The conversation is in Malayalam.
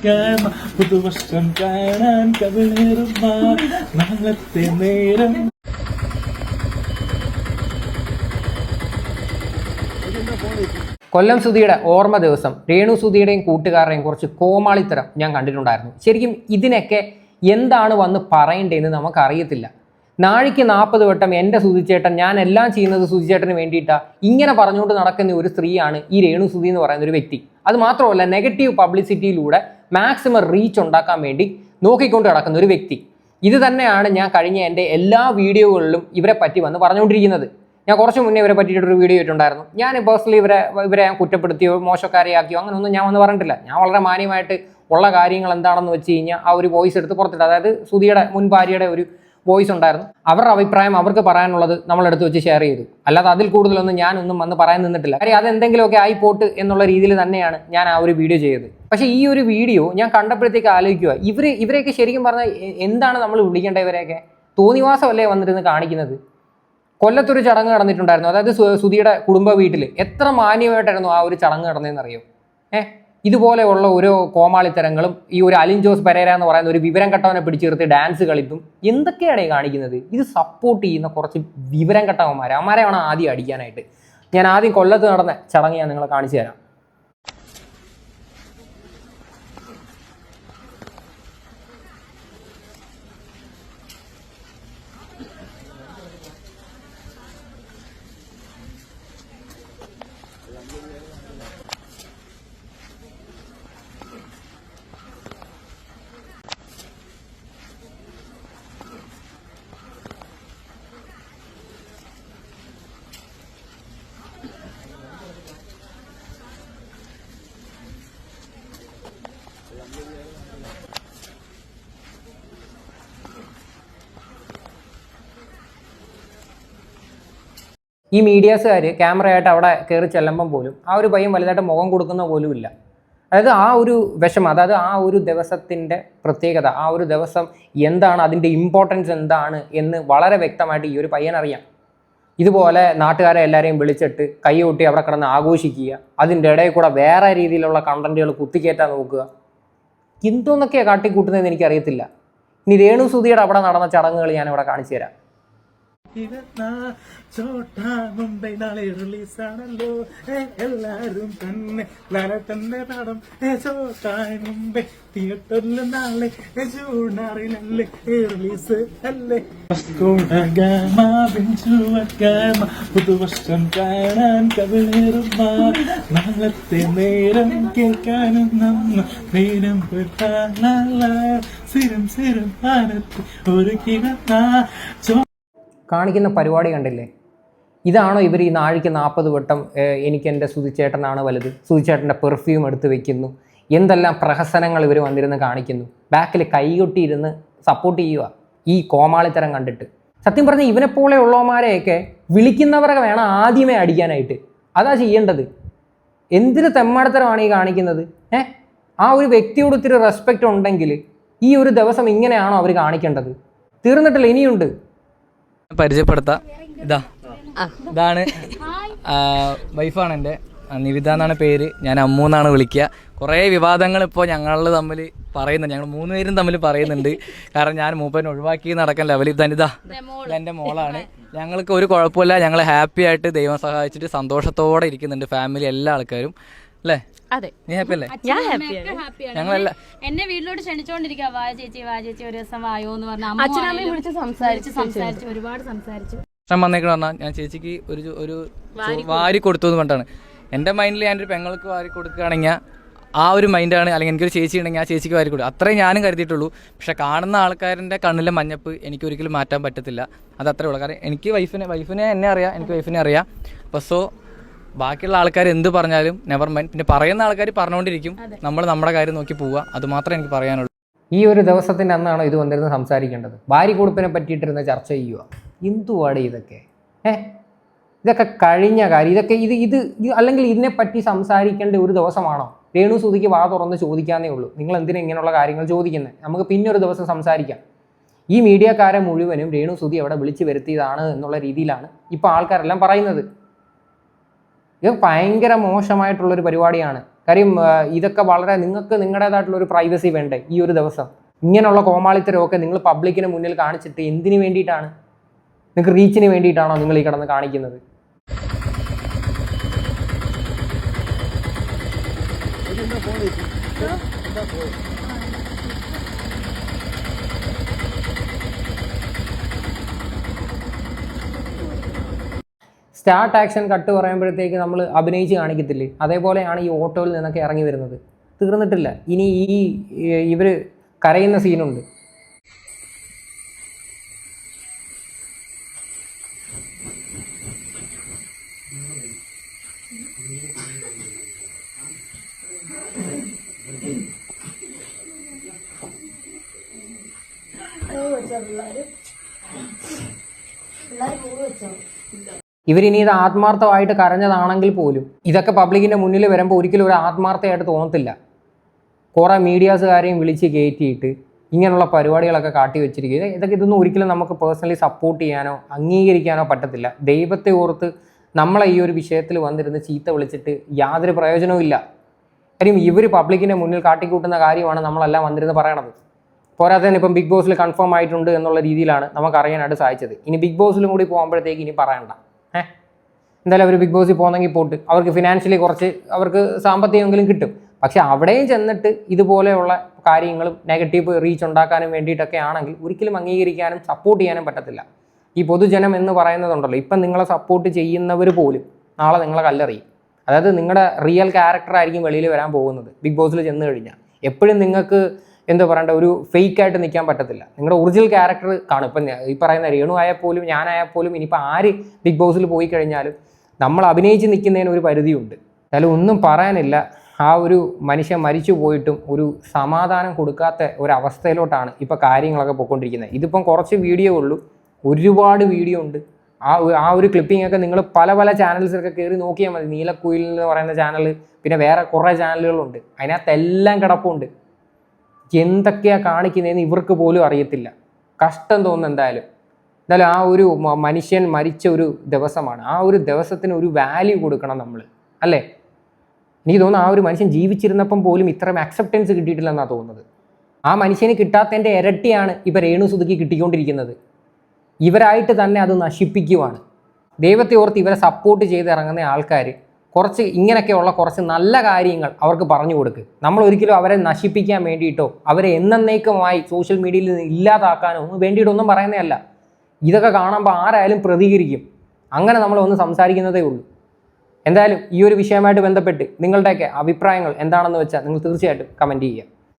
പുതുവർഷം കാണാൻ കവിളേറുന്ന നാളത്തെ നേരം. കൊല്ലം സുധിയുടെ ഓർമ്മ ദിവസം രേണു സുധിയുടെയും കൂട്ടുകാരുടെയും കുറച്ച് കോമാളിത്തരം ഞാൻ കണ്ടിട്ടുണ്ടായിരുന്നു. ശരിക്കും ഇതിനൊക്കെ എന്താണ് വന്ന് പറയണ്ടേന്ന് നമുക്കറിയത്തില്ല. നാഴിക്ക് നാൽപ്പത് വട്ടം എന്റെ സുധിച്ചേട്ടൻ ഞാൻ എല്ലാം ചെയ്യുന്നത് സുധിച്ചേട്ടന് വേണ്ടിയിട്ടാണ് ഇങ്ങനെ പറഞ്ഞുകൊണ്ട് നടക്കുന്ന ഒരു സ്ത്രീയാണ് ഈ രേണു സുധി എന്ന് പറയുന്ന ഒരു വ്യക്തി. അത് മാത്രമല്ല നെഗറ്റീവ് പബ്ലിസിറ്റിയിലൂടെ മാക്സിമം റീച്ച് ഉണ്ടാക്കാൻ വേണ്ടി നോക്കിക്കൊണ്ട് നടക്കുന്ന ഒരു വ്യക്തി. ഇത് തന്നെയാണ് ഞാൻ കഴിഞ്ഞ എന്റെ എല്ലാ വീഡിയോകളിലും ഇവരെ പറ്റി വന്ന് പറഞ്ഞുകൊണ്ടിരിക്കുന്നത്. ഞാൻ കുറച്ച് മുന്നേ ഇവരെ പറ്റിയിട്ടൊരു വീഡിയോ ഇട്ടുണ്ടായിരുന്നു ഞാൻ പേഴ്സണലി ഇവരെ ഇവരെ ഞാൻ കുറ്റപ്പെടുത്തിയോ മോശക്കാരെയാക്കിയോ അങ്ങനെയൊന്നും ഞാൻ വന്ന് പറഞ്ഞിട്ടില്ല. ഞാൻ വളരെ മാന്യമായിട്ട് ഉള്ള കാര്യങ്ങൾ എന്താണെന്ന് വെച്ച് കഴിഞ്ഞാൽ ആ ഒരു വോയിസ് എടുത്ത് പുറത്തിട്ട് അതായത് സുധിയുടെ മുൻ ഭാര്യയുടെ ഒരു വോയിസ് ഉണ്ടായിരുന്നു. അവരുടെ അഭിപ്രായം അവർക്ക് പറയാനുള്ളത് നമ്മളെടുത്ത് വെച്ച് ഷെയർ ചെയ്തു. അല്ലാതെ അതിൽ കൂടുതലൊന്നും ഞാനൊന്നും വന്ന് പറയാൻ നിന്നിട്ടില്ല. കാര്യം അതെന്തെങ്കിലുമൊക്കെ ആയി പോട്ട് എന്നുള്ള രീതിയിൽ തന്നെയാണ് ഞാൻ ആ ഒരു വീഡിയോ ചെയ്തത്. പക്ഷേ ഈ ഒരു വീഡിയോ ഞാൻ കണ്ടപ്പോഴത്തേക്ക് ആലോചിക്കുക ഇവർ ഇവരെയൊക്കെ ശരിക്കും പറഞ്ഞാൽ എന്താണ് നമ്മൾ വിളിക്കേണ്ടത് ഇവരെയൊക്കെ? തോന്നിവാസമല്ലേ വന്നിരുന്ന് കാണിക്കുന്നത്? കൊല്ലത്തൊരു ചടങ്ങ് നടന്നിട്ടുണ്ടായിരുന്നു. അതായത് സുധിയുടെ കുടുംബ വീട്ടിൽ എത്ര മാന്യമായിട്ടായിരുന്നു ആ ഒരു ചടങ്ങ് നടന്നതെന്ന് അറിയോ ഏ? ഇതുപോലെയുള്ള ഓരോ കോമാളിത്തരങ്ങളും ഈ ഒരു അലിൻ ജോസ് പെരേര എന്ന് പറയുന്ന ഒരു വിവരം കെട്ടവനെ പിടിച്ചു നിർത്തി ഡാൻസ് കളിക്കും എന്തൊക്കെയാണ് ഈ കാണിക്കുന്നത്? ഇത് സപ്പോർട്ട് ചെയ്യുന്ന കുറച്ച് വിവരം കെട്ടവന്മാരെ. അവന്മാരെ വേണം ആദ്യം അടിക്കാനായിട്ട്. ഞാൻ ആദ്യം കൊല്ലത്ത് നടന്ന ചടങ്ങ് ഞാൻ നിങ്ങളെ കാണിച്ചു തരാം. ഈ മീഡിയാസുകാർ ക്യാമറയായിട്ട് അവിടെ കയറി ചെല്ലുമ്പം പോലും ആ ഒരു പയ്യൻ വലുതായിട്ട് മുഖം കൊടുക്കുന്ന പോലും ഇല്ല. അതായത് ആ ഒരു വിഷമം അതായത് ആ ഒരു ദിവസത്തിന്റെ പ്രത്യേകത ആ ഒരു ദിവസം എന്താണ് അതിന്റെ ഇമ്പോർട്ടൻസ് എന്താണ് എന്ന് വളരെ വ്യക്തമായിട്ട് ഈ ഒരു പയ്യൻ അറിയാം. ഇതുപോലെ നാട്ടുകാരെ എല്ലാവരെയും വിളിച്ചിട്ട് കൈ കൊട്ടി അവിടെ കിടന്ന് ആഘോഷിക്കുക അതിന്റെ ഇടയിൽ കൂടെ വേറെ രീതിയിലുള്ള കണ്ടന്റുകൾ കുത്തിക്കയറ്റാൻ നോക്കുക. എന്തോന്നൊക്കെയാണ് കാട്ടിക്കൂട്ടുന്നതെന്ന് എനിക്കറിയത്തില്ല. ഇനി രേണു സുധിയുടെ അവിടെ നടന്ന ചടങ്ങുകൾ ഞാനിവിടെ കാണിച്ചു തരാം. മുംബൈ നാളെ റിലീസാണല്ലോ. ആണല്ലോ എല്ലാരും തന്നെ ലാല തന്നെ പടം. ചോട്ടായ ചോട്ടാ മുംബൈ തിയേറ്ററിൽ നാളെ ജൂണറിനല്ലേ റിലീസ് അല്ലേ? പുതുവർഷം കാണാൻ കവിളേറുന്ന നാളത്തെ നേരം കേൾക്കാനും നമ്മ നേരം സിരം സിരം ആനത്തെ ഒരു കിടന്ന ചോ കാണിക്കുന്ന പരിപാടി കണ്ടില്ലേ? ഇതാണോ ഇവർ ഈ നാഴിക്ക് നാൽപ്പത് വട്ടം എനിക്ക് എന്റെ സുതിച്ചേട്ടനാണ് വലുത്. സുതിച്ചേട്ടന്റെ പെർഫ്യൂം എടുത്ത് വെക്കുന്നു. എന്തെല്ലാം പ്രഹസനങ്ങൾ ഇവർ വന്നിരുന്ന് കാണിക്കുന്നു. ബാക്കിൽ കൈകൊട്ടിയിരുന്ന് സപ്പോർട്ട് ചെയ്യുക ഈ കോമാളിത്തരം കണ്ടിട്ട്. സത്യം പറഞ്ഞ ഇവനെപ്പോലെ ഉള്ളവന്മാരെയൊക്കെ വിളിക്കുന്നവരെ വേണം ആദ്യമേ അടിക്കാനായിട്ട്. അതാ ചെയ്യേണ്ടത്. എന്തിന് തെമ്മാടത്തരമാണ് ഈ കാണിക്കുന്നത്? ഏ? ആ ഒരു വ്യക്തിയോട് ഇത്തിരി റെസ്പെക്റ്റ് ഉണ്ടെങ്കിൽ ഈ ഒരു ദിവസം ഇങ്ങനെയാണോ അവർ കാണിക്കേണ്ടത്? തീർന്നിട്ടില്ല ഇനിയുണ്ട്. പരിചയപ്പെടുത്താം. ഇതാ. ഇതാണ് വൈഫാണ് എന്റെ. നിവിത എന്നാണ് പേര്. ഞാൻ അമ്മു എന്നാണ് വിളിക്കുക. കുറേ വിവാദങ്ങൾ ഇപ്പോൾ ഞങ്ങൾ തമ്മിൽ പറയുന്നുണ്ട്. ഞങ്ങൾ മൂന്ന് പേരും തമ്മിൽ പറയുന്നുണ്ട്. കാരണം ഞാൻ മൂപ്പനെ ഒഴിവാക്കി നടക്കാൻ ലെവലിൽ തന്നെ ഇതാ എന്റെ മോളാണ്. ഞങ്ങൾക്ക് ഒരു കുഴപ്പമില്ല. ഞങ്ങൾ ഹാപ്പി ആയിട്ട് ദൈവം സഹായിച്ചിട്ട് സന്തോഷത്തോടെ ഇരിക്കുന്നുണ്ട് ഫാമിലി എല്ലാ ആൾക്കാരും. അല്ലേ? അതെ. നീ ഹാപ്പി അല്ലേ? ഞാൻ ഹാപ്പിയാണ് ഹാപ്പിയാണ് ഞങ്ങളെല്ലാം എന്നെ വീട്ടിലോട്ട് ക്ഷണിച്ചോണ്ടിരിക്കുക വാ ചേച്ചി വാ ചേച്ചി ഒരു ദിവസം വായോ എന്ന് പറഞ്ഞ അച്ഛനമ്മയും വിളിച്ച് സംസാരിച്ച് സംസാരിച്ചു ഒരുപാട് സംസാരിച്ചു. ഞാൻ വന്നേക്കണ പറഞ്ഞാൽ ഞാൻ ചേച്ചിക്ക് ഒരു ഒരു വാരി കൊടുത്തു. എന്ന് പറഞ്ഞിട്ടാണ്. എന്റെ മൈൻഡിൽ ഒരു പെങ്ങൾക്ക് വാരി കൊടുക്കുകയാണെങ്കിൽ ആ ഒരു മൈൻഡാണ് അല്ലെങ്കിൽ എനിക്കൊരു ചേച്ചി ഉണ്ടെങ്കിൽ ആ ചേച്ചിക്ക് വാരി കൊടുക്കും. അത്രേ ഞാനും കരുതിയിട്ടുള്ളൂ. പക്ഷെ കാണുന്ന ആൾക്കാരുടെ കണ്ണിലെ മഞ്ഞപ്പ് എനിക്ക് ഒരിക്കലും മാറ്റാൻ പറ്റത്തില്ല. അത് അത്രേ ഉള്ളൂ. കാരണം എനിക്ക് വൈഫിനെ വൈഫിനെ എന്നെ അറിയാം എനിക്ക് വൈഫിനെ അറിയാം. അപ്പോൾ സോ ബാക്കിയുള്ള ആൾക്കാർ എന്ത് പറഞ്ഞാലും നെവർ മൈൻഡ് പിന്നെ പറയുന്ന ആൾക്കാർ പറഞ്ഞുകൊണ്ടിരിക്കും. നമ്മൾ നമ്മുടെ കാര്യം നോക്കി പോവുക. അത് മാത്രമേ എനിക്ക് പറയാനുള്ളൂ. ഈ ഒരു ദിവസത്തിന്റെ അന്നാണോ ഇത് വന്നിരുന്ന് സംസാരിക്കേണ്ടത്. ഭാര്യ കൊടുപ്പിനെ പറ്റിയിട്ടിരുന്ന ചർച്ച ചെയ്യുക. എന്തുവാടെ ഇതൊക്കെ? ഏ? ഇതൊക്കെ കഴിഞ്ഞ കാര്യം. ഇതൊക്കെ ഇത് ഇത് അല്ലെങ്കിൽ ഇതിനെപ്പറ്റി സംസാരിക്കേണ്ട ഒരു ദിവസമാണോ? രേണു സുതിക്ക് വാ തുറന്ന് ചോദിക്കാന്നേ ഉള്ളൂ. നിങ്ങൾ എന്തിനാ ഇങ്ങനെയുള്ള കാര്യങ്ങൾ ചോദിക്കുന്നത് നമുക്ക് പിന്നെ ഒരു ദിവസം സംസാരിക്കാം. ഈ മീഡിയക്കാരെ മുഴുവനും രേണു സുധി അവിടെ വിളിച്ചു വരുത്തിയതാണ് എന്നുള്ള രീതിയിലാണ് ഇപ്പോൾ ആൾക്കാരെല്ലാം പറയുന്നത്. ഇത് ഭയങ്കര മോശമായിട്ടുള്ളൊരു പരിപാടിയാണ്. കാര്യം ഇതൊക്കെ വളരെ നിങ്ങൾക്ക് നിങ്ങളുടേതായിട്ടുള്ള ഒരു പ്രൈവസി വേണ്ടേ ഈ ഒരു ദിവസം? ഇങ്ങനെയുള്ള കോമാളിത്തരമൊക്കെ നിങ്ങൾ പബ്ലിക്കിന് മുന്നിൽ കാണിച്ചിട്ട് എന്തിനു വേണ്ടിയിട്ടാണ്? നിങ്ങൾക്ക് റീച്ചിന് വേണ്ടിയിട്ടാണോ നിങ്ങൾ ഈ കിടന്ന് കാണിക്കുന്നത്? സ്റ്റാർട്ട് ആക്ഷൻ കട്ട് പറയുമ്പോഴത്തേക്ക് നമ്മൾ അഭിനയിച്ച് കാണിക്കത്തില്ലേ? അതേപോലെയാണ് ഈ ഓട്ടോയിൽ നിന്നൊക്കെ ഇറങ്ങി വരുന്നത്. തീർന്നിട്ടില്ല. ഇനി ഈ ഇവർ കരയുന്ന സീനുണ്ട്. ഇവരിനി ഇത് ആത്മാർത്ഥമായിട്ട് കരഞ്ഞതാണെങ്കിൽ പോലും ഇതൊക്കെ പബ്ലിക്കിന്റെ മുന്നിൽ വരുമ്പോൾ ഒരിക്കലും ഒരു ആത്മാർത്ഥമായിട്ട് തോന്നത്തില്ല. കുറേ മീഡിയാസുകാരെയും വിളിച്ച് കയറ്റിയിട്ട് ഇങ്ങനെയുള്ള പരിപാടികളൊക്കെ കാട്ടി വെച്ചിരിക്കുക ഇതൊക്കെ ഇതൊന്നും ഒരിക്കലും നമുക്ക് പേഴ്സണലി സപ്പോർട്ട് ചെയ്യാനോ അംഗീകരിക്കാനോ പറ്റത്തില്ല. ദൈവത്തെ ഓർത്ത് നമ്മളെ ഈ ഒരു വിഷയത്തിൽ വന്നിരുന്ന് ചീത്ത വിളിച്ചിട്ട് യാതൊരു പ്രയോജനവും ഇല്ല. കാര്യം ഇവർ പബ്ലിക്കിന്റെ മുന്നിൽ കാട്ടിക്കൂട്ടുന്ന കാര്യമാണ് നമ്മളെല്ലാം വന്നിരുന്ന് പറയണത്. പോരാത്തതിന് ഇപ്പം ബിഗ് ബോസിൽ കൺഫേം ആയിട്ടുണ്ട് എന്നുള്ള രീതിയിലാണ് നമുക്ക് അറിയാനായിട്ട് സാധിച്ചത്. ഇനി ബിഗ് ബോസിലും കൂടി പോകുമ്പോഴത്തേക്ക് ഇനി പറയണ്ട. ഏഹ് എന്തായാലും അവർ ബിഗ് ബോസിൽ പോകുന്നെങ്കിൽ പോട്ട്. അവർക്ക് ഫിനാൻഷ്യലി കുറച്ച് അവർക്ക് സാമ്പത്തികമെങ്കിലും കിട്ടും. പക്ഷെ അവിടെയും ചെന്നിട്ട് ഇതുപോലെയുള്ള കാര്യങ്ങളും നെഗറ്റീവ് റീച്ച് ഉണ്ടാക്കാനും വേണ്ടിയിട്ടൊക്കെ ആണെങ്കിൽ ഒരിക്കലും അംഗീകരിക്കാനും സപ്പോർട്ട് ചെയ്യാനും പറ്റത്തില്ല. ഈ പൊതുജനം എന്ന് പറയുന്നതുണ്ടല്ലോ ഇപ്പം നിങ്ങളെ സപ്പോർട്ട് ചെയ്യുന്നവർ പോലും നാളെ നിങ്ങളെ കല്ലെറിയും. അതായത് നിങ്ങളുടെ റിയൽ ക്യാരക്ടർ ആയിരിക്കും വെളിയിൽ വരാൻ പോകുന്നത്. ബിഗ് ബോസിൽ ചെന്ന് കഴിഞ്ഞാൽ. എപ്പോഴും നിങ്ങൾക്ക് എന്താ പറയണ്ട ഒരു ഫേക്ക് ആയിട്ട് നിൽക്കാൻ പറ്റത്തില്ല. നിങ്ങളുടെ ഒറിജിനൽ ക്യാരക്ടർ കാണും. ഇപ്പം ഈ പറയുന്ന രേണു ആയാൽ പോലും ഞാനായാൽ പോലും ഇനിയിപ്പോൾ ആര് ബിഗ് ബോസിൽ പോയി കഴിഞ്ഞാലും നമ്മൾ അഭിനയിച്ച് നിൽക്കുന്നതിന് ഒരു പരിധിയുണ്ട്. എന്തായാലും ഒന്നും പറയാനില്ല. ആ ഒരു മനുഷ്യൻ മരിച്ചു പോയിട്ടും ഒരു സമാധാനം കൊടുക്കാത്ത ഒരവസ്ഥയിലോട്ടാണ് ഇപ്പോൾ കാര്യങ്ങളൊക്കെ പോയിക്കൊണ്ടിരിക്കുന്നത്. ഇതിപ്പം കുറച്ച് വീഡിയോ ഉള്ളൂ. ഒരുപാട് വീഡിയോ ഉണ്ട്. ആ ആ ഒരു ക്ലിപ്പിംഗ് ഒക്കെ നിങ്ങൾ പല പല ചാനൽസിലൊക്കെ കയറി നോക്കിയാൽ മതി. നീലക്കുയിൽ എന്ന് പറയുന്ന ചാനൽ പിന്നെ വേറെ കുറേ ചാനലുകളുണ്ട് അതിനകത്തെല്ലാം കിടപ്പുണ്ട്. എന്തൊക്കെയാണ് കാണിക്കുന്നതെന്ന് ഇവർക്ക് പോലും അറിയത്തില്ല. കഷ്ടം തോന്നുന്നു എന്തായാലും. എന്തായാലും ആ ഒരു മനുഷ്യൻ മരിച്ച ഒരു ദിവസമാണ്. ആ ഒരു ദിവസത്തിന് ഒരു വാല്യൂ കൊടുക്കണം നമ്മൾ അല്ലേ? എനിക്ക് തോന്നുന്നു ആ ഒരു മനുഷ്യൻ ജീവിച്ചിരുന്നപ്പം പോലും ഇത്രയും അക്സെപ്റ്റൻസ് കിട്ടിയിട്ടില്ലെന്നാണ് തോന്നുന്നത്. ആ മനുഷ്യന് കിട്ടാത്തതിന്റെ ഇരട്ടിയാണ് ഇവർ രേണു സുതുക്കി കിട്ടിക്കൊണ്ടിരിക്കുന്നത്. ഇവരായിട്ട് തന്നെ അത് നശിപ്പിക്കുവാണ്. ദൈവത്തെ ഓർത്ത് ഇവരെ സപ്പോർട്ട് ചെയ്തിറങ്ങുന്ന ആൾക്കാർ കുറച്ച് ഇങ്ങനെയൊക്കെയുള്ള കുറച്ച് നല്ല കാര്യങ്ങൾ അവർക്ക് പറഞ്ഞു കൊടുക്ക്. നമ്മൾ ഒരിക്കലും അവരെ നശിപ്പിക്കാൻ വേണ്ടിയിട്ടോ അവരെ എന്നേക്കുമായി സോഷ്യൽ മീഡിയയിൽ നിന്ന് ഇല്ലാതാക്കാനോ ഒന്നും വേണ്ടിയിട്ടൊന്നും പറയുന്നതല്ല. ഇതൊക്കെ കാണുമ്പോൾ ആരായാലും പ്രതികരിക്കും. അങ്ങനെ നമ്മൾ ഒന്ന് സംസാരിക്കുന്നതേ ഉള്ളൂ. എന്തായാലും ഈ ഒരു വിഷയമായിട്ട് ബന്ധപ്പെട്ട് നിങ്ങളുടെയൊക്കെ അഭിപ്രായങ്ങൾ എന്താണെന്ന് വെച്ചാൽ നിങ്ങൾ തീർച്ചയായിട്ടും കമന്റ് ചെയ്യുക.